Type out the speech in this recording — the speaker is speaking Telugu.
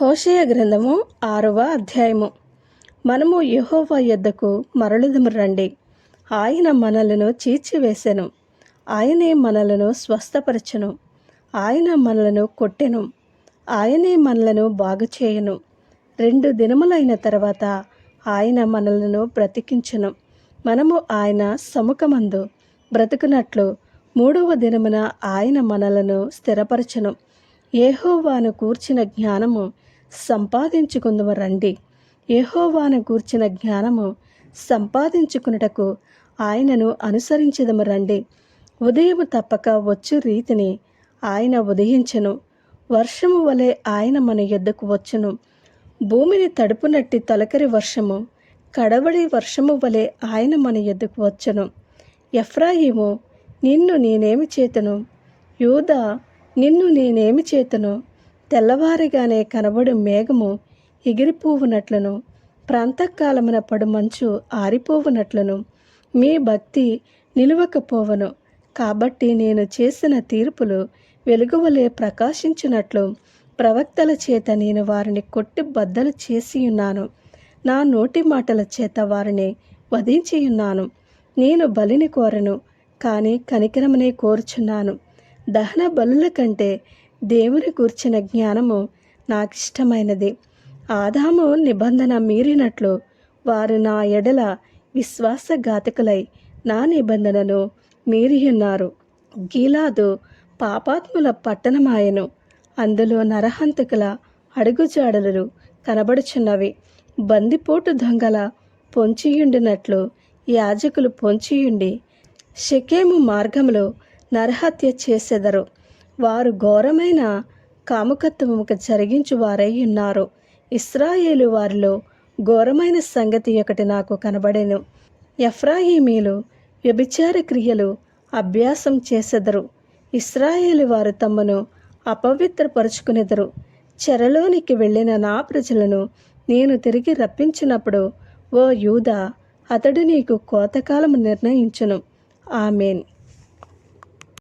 హోషయ గ్రంథము ఆరవ అధ్యాయము. మనము యహోవా యొద్దకు మరలుదము రండి. ఆయన మనలను చీల్చివేసెను. ఆయనే మనలను స్వస్థపరచను. ఆయన మనలను కొట్టెను. ఆయనే మనలను బాగు చేయను రెండు దినములైన తర్వాత ఆయన మనలను బ్రతికించును. మనము ఆయన సముఖమందు బ్రతుకునట్లు మూడవ దినమున ఆయన మనలను స్థిరపరచను. ఏహోవాను కూర్చిన జ్ఞానము సంపాదించుకుందుము రండి. యహోవాను గూర్చిన జ్ఞానము సంపాదించుకున్నటకు ఆయనను అనుసరించదము రండి. ఉదయము తప్పక వచ్చు రీతిని ఆయన ఉదయించెను. వర్షము వలె ఆయన మన యొద్దకు వచ్చును. భూమిని తడుపునట్టి తొలకరి వర్షము కడవడి వర్షము వలె ఆయన మన యొద్దకు వచ్చును. ఎఫ్రాయిము నిన్ను నేనేమి చేతను? యూదా నిన్ను నేనేమి చేతను? తెల్లవారిగానే కనబడు మేఘము ఎగిరిపోవునట్లను. ప్రాంతకాలమున పడు మంచు ఆరిపోవునట్లను. మీ భక్తి నిలువకపోవను. కాబట్టి నేను చేసిన తీర్పులు వెలుగువలే ప్రకాశించినట్లు ప్రవక్తల చేత నేను వారిని కొట్టి బద్దలు చేసి ఉన్నాను నా నోటి మాటల చేత వారిని వధించియున్నాను. నేను బలిని కోరను కానీ కనికరమనే కోరుచున్నాను. దహన బలుల కంటే దేవుని కూర్చిన జ్ఞానము నాకిష్టమైనది. ఆదాము నిబంధన మీరినట్లు వారు నా ఎడల విశ్వాసఘాతకులై నా నిబంధనను మీరియున్నారు. గీలాదు పాపాత్ముల పట్టణమాయను. అందులో నరహంతకుల అడుగుజాడలు కనబడుచున్నవి. బందిపోటు దొంగల పొంచియుండినట్లు యాజకులు పొంచియుండి షకేము మార్గంలో నరహత్య చేసెదరు. వారు ఘోరమైన కాముకత్వముకు జరిగించు వారై ఉన్నారు. ఇస్రాయేలు వారిలో ఘోరమైన సంగతి ఒకటి నాకు కనబడెను. ఎఫ్రాయిమీలు వ్యభిచార క్రియలు అభ్యాసం చేసెదరు. ఇస్రాయేలు వారు తమను అపవిత్రపరుచుకునేదరు. చెరలోనికి వెళ్ళిన నా ప్రజలను నేను తిరిగి రప్పించినప్పుడు ఓ యూదా అతడు నీకు కోతకాలం నిర్ణయించును. ఆమెన్.